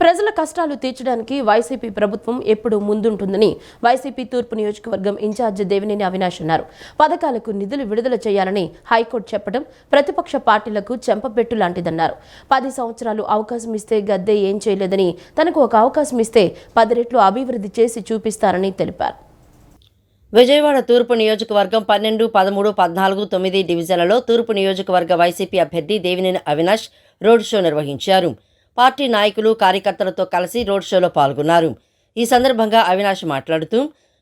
ప్రజల కష్టాలు తీర్చడానికి వైసీపీ ప్రభుత్వం ఎప్పుడూ ముందుంటుందని వైసీపీ తూర్పు నియోజకవర్గం ఇన్ఛార్జి దేవినేని అవినాష్ అన్నారు. పథకాలకు నిధులు విడుదల చేయాలని హైకోర్టు చెప్పడం ప్రతిపక్ష పార్టీలకు చెంపపెట్టు లాంటిదన్నారు. పది సంవత్సరాలు అవకాశం ఇస్తే గద్దె ఏం చేయలేదని తనకు ఒక అవకాశం ఇస్తే పది రెట్లు అభివృద్ధి చేసి చూపిస్తారని తెలిపారు. విజయవాడ తూర్పు నియోజకవర్గం పన్నెండు పదమూడు పద్నాలుగు తొమ్మిది డివిజన్లలో తూర్పు నియోజకవర్గ వైసీపీ అభ్యర్థి దేవినేని అవినాష్ రోడ్ షో నిర్వహించారు. పార్టీ నాయకులు కార్యకర్తలతో కలిసి రోడ్ షోలో పాల్గొన్నారు. ఈ సందర్భంగా అవినాష్ మాట్లాడుతూ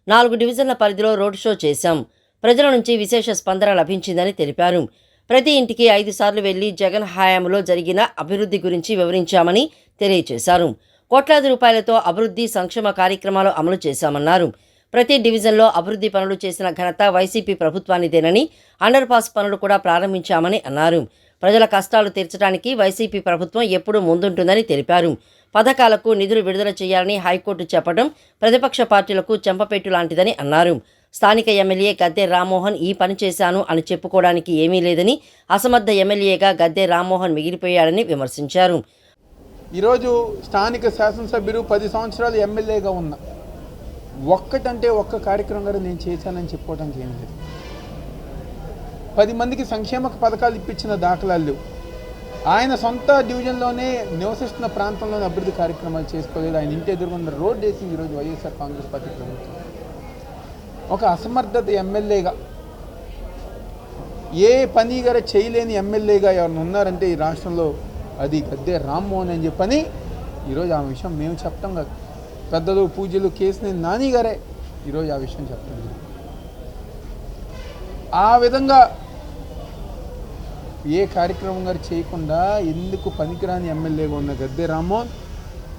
నాలుగు డివిజన్ల పరిధిలో రోడ్ షో చేశాం. ప్రజల నుంచి విశేష స్పందన లభించిందని తెలిపారు. ప్రతి ఇంటికి ఐదు సార్లు వెళ్ళి జగన్ హయాంలో జరిగిన అభివృద్ధి గురించి వివరించామని తెలియజేశారు. కోట్లాది రూపాయలతో అభివృద్ధి సంక్షేమ కార్యక్రమాలు అమలు చేశామన్నారు. ప్రతి డివిజన్లో అభివృద్ధి పనులు చేసిన ఘనత వైసీపీ ప్రభుత్వానిదేనని అండర్ పాస్ పనులు కూడా ప్రారంభించామని అన్నారు. ప్రజల కష్టాలు తీర్చడానికి వైసీపీ ప్రభుత్వం ఎప్పుడూ ముందుంటుందని తెలిపారు. పథకాలకు నిధులు విడుదల చేయాలని హైకోర్టు చెప్పడం ప్రతిపక్ష పార్టీలకు చెంపపెట్టు లాంటిదని అన్నారు. స్థానిక ఎమ్మెల్యే గద్దె రామ్మోహన్ ఈ పని చేశాను అని చెప్పుకోవడానికి ఏమీ లేదని అసమర్థ ఎమ్మెల్యేగా గద్దె రామ్మోహన్ మిగిలిపోయాడని విమర్శించారు. ఈరోజు స్థానిక శాసనసభ్యులు పది సంవత్సరాలు ఎమ్మెల్యేగా ఉన్నా. ఒక్కటంటే ఒక్క కార్యక్రమం కూడా నేను చేశానని చెప్పుకోవడానికి ఏం లేదు. పది మందికి సంక్షేమ పథకాలు ఇప్పించిన దాఖలాలు. లేవు ఆయన సొంత డివిజన్లోనే నివసిస్తున్న ప్రాంతంలోనే అభివృద్ధి కార్యక్రమాలు చేసుకోలేదు. ఆయన ఇంటి ఎదుర్కొన్న రోడ్ వేసి ఈరోజు వైఎస్ఆర్ కాంగ్రెస్ పార్టీ ప్రభుత్వం. ఒక అసమర్థత ఎమ్మెల్యేగా ఏ పని గారు చేయలేని ఎమ్మెల్యేగా ఎవరిని ఉన్నారంటే ఈ రాష్ట్రంలో అది గద్దే రామ్మోహన్ అని చెప్పని ఈరోజు ఆ విషయం మేము చెప్తాం కాదు. పెద్దలు పూజలు కేసినేని నాని గారే ఈరోజు ఆ విషయం చెప్తాం ఆ విధంగా ఏ కార్యక్రమం గారు చేయకుండా ఎందుకు పనికిరాని ఎమ్మెల్యేగా ఉన్న గద్దె రామ్మోహన్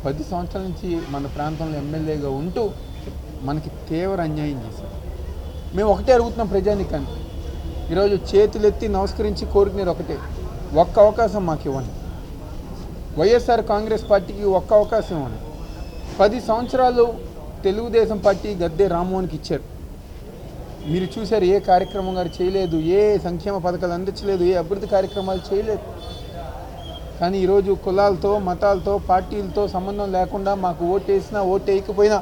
పది సంవత్సరాల నుంచి మన ప్రాంతంలో ఎమ్మెల్యేగా ఉంటూ మనకి తీవ్ర అన్యాయం చేశారు మేము ఒకటే అడుగుతున్నాం ప్రజానికాన్ని. ఈరోజు చేతులెత్తి నమస్కరించి కోరుకునేది ఒకటే. ఒక్క అవకాశం మాకు ఇవ్వండి. వైఎస్ఆర్ కాంగ్రెస్ పార్టీకి ఒక్క అవకాశం ఇవ్వండి. పది సంవత్సరాలు తెలుగుదేశం పార్టీ గద్దె రామ్మోహన్కి ఇచ్చారు. మీరు చూశారు ఏ కార్యక్రమం గారు చేయలేదు ఏ సంక్షేమ పథకాలు అందించలేదు ఏ అభివృద్ధి కార్యక్రమాలు చేయలేదు. కానీ ఈరోజు కులాలతో మతాలతో పార్టీలతో సంబంధం లేకుండా మాకు ఓటు వేసినా ఓటు వేయకపోయినా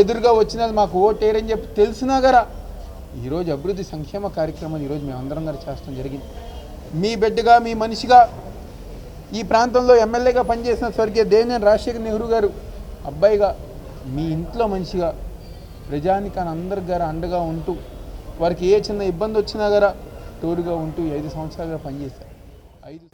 ఎదురుగా వచ్చినా మాకు ఓటు వేయరని చెప్పి తెలిసినా గరా ఈరోజు అభివృద్ధి సంక్షేమ కార్యక్రమాలు ఈరోజు మేము అందరం గారు చేస్తాం జరిగింది. మీ బిడ్డగా మీ మనిషిగా ఈ ప్రాంతంలో ఎమ్మెల్యేగా పనిచేసిన స్వర్గీయ దేవినేని రాజశేఖర్ నెహ్రూ గారు అబ్బాయిగా మీ ఇంట్లో మనిషిగా ప్రజానికాన్ని అందరి గారు అండగా ఉంటూ వారికి ఏ చిన్న ఇబ్బంది వచ్చినా కూడా తోడుగా ఉంటూ ఐదు సంవత్సరాలుగా పనిచేశారు. ఐదు